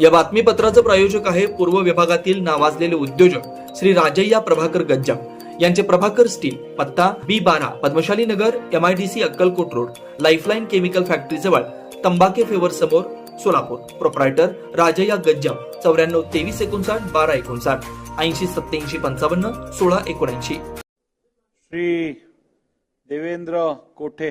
या बातमीपत्राचं प्रायोजक आहे पूर्व विभागातील नावाजलेले उद्योजक श्री राजय्या प्रभाकर गज्जाम. यांचे प्रभाकर स्टील पत्ता बी बारा Padmashali Nagar M I D C Akkalkot road Lifeline chemical factory जवळ तंबाके फेवर समोर सोलापूर. प्रोप्रायटर राजय्या गज्जाम चौऱ्याण्णव तेवीस एकोणसाठ बारा एकोणसाठ ऐंशी सत्याऐंशी पंचावन्न सोळा एकोणऐंशी. श्री देवेंद्र कोठे?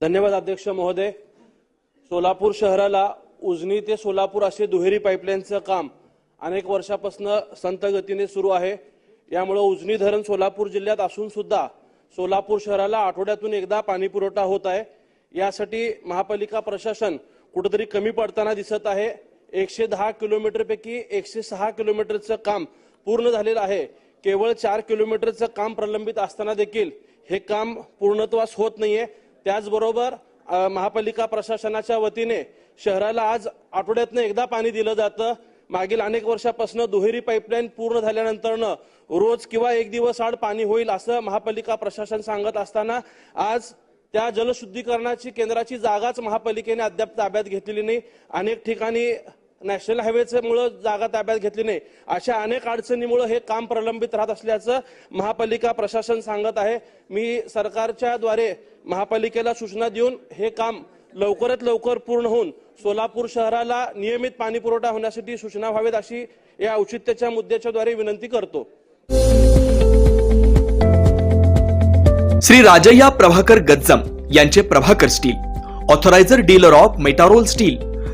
धन्यवाद अध्यक्ष महोदय. सोलापूर शहराला उजनी ते सोलापूर असे दुहेरी पाईपलाईनचं काम अनेक वर्षापासून संत गतीने सुरू आहे. यामुळे उजनी धरण सोलापूर जिल्ह्यात असून सुद्धा सोलापूर शहराला आठवड्यातून एकदा पाणी पुरवठा होत आहे. यासाठी महापालिका प्रशासन कुठेतरी कमी पडताना दिसत आहे. एकशे दहा किलोमीटरपैकी एकशे सहा किलोमीटरचं काम पूर्ण झालेलं आहे. केवळ चार किलोमीटरचं काम प्रलंबित असताना देखील हे काम पूर्णत्वास होत नाहीये. त्याचबरोबर महापालिका प्रशासनाच्या वतीने शहराला आज आठवड्यातनं एकदा पाणी दिलं जातं. मागील अनेक वर्षापासून दुहेरी पाईपलाईन पूर्ण झाल्यानंतरनं रोज किंवा एक दिवस आड पाणी होईल असं महापालिका प्रशासन सांगत असताना आज त्या जलशुद्धीकरणाची केंद्राची जागाच महापालिकेने अद्याप ताब्यात घेतलेली नाही. अनेक ठिकाणी नॅशनल हायवेचेमुळं जागा ताब्यात घेतली नाही. अशा अनेक अडचणीमुळे हे काम प्रलंबित राहत असल्याचं महापालिका प्रशासन सांगत आहे. मी सरकारच्या द्वारे महापालिकेला सूचना देऊन हे काम लवकरात लवकर पूर्ण होऊन सोलापूर शहराला नियमित पाणी पुरवठा होण्यासाठी सूचना व्हावेत अशी या औचित्याच्या मुद्द्याच्या द्वारे विनंती करतो. श्री राजय्या प्रभाकर गज्जम यांचे Prabhakar steel authoriser dealer of Metarol steel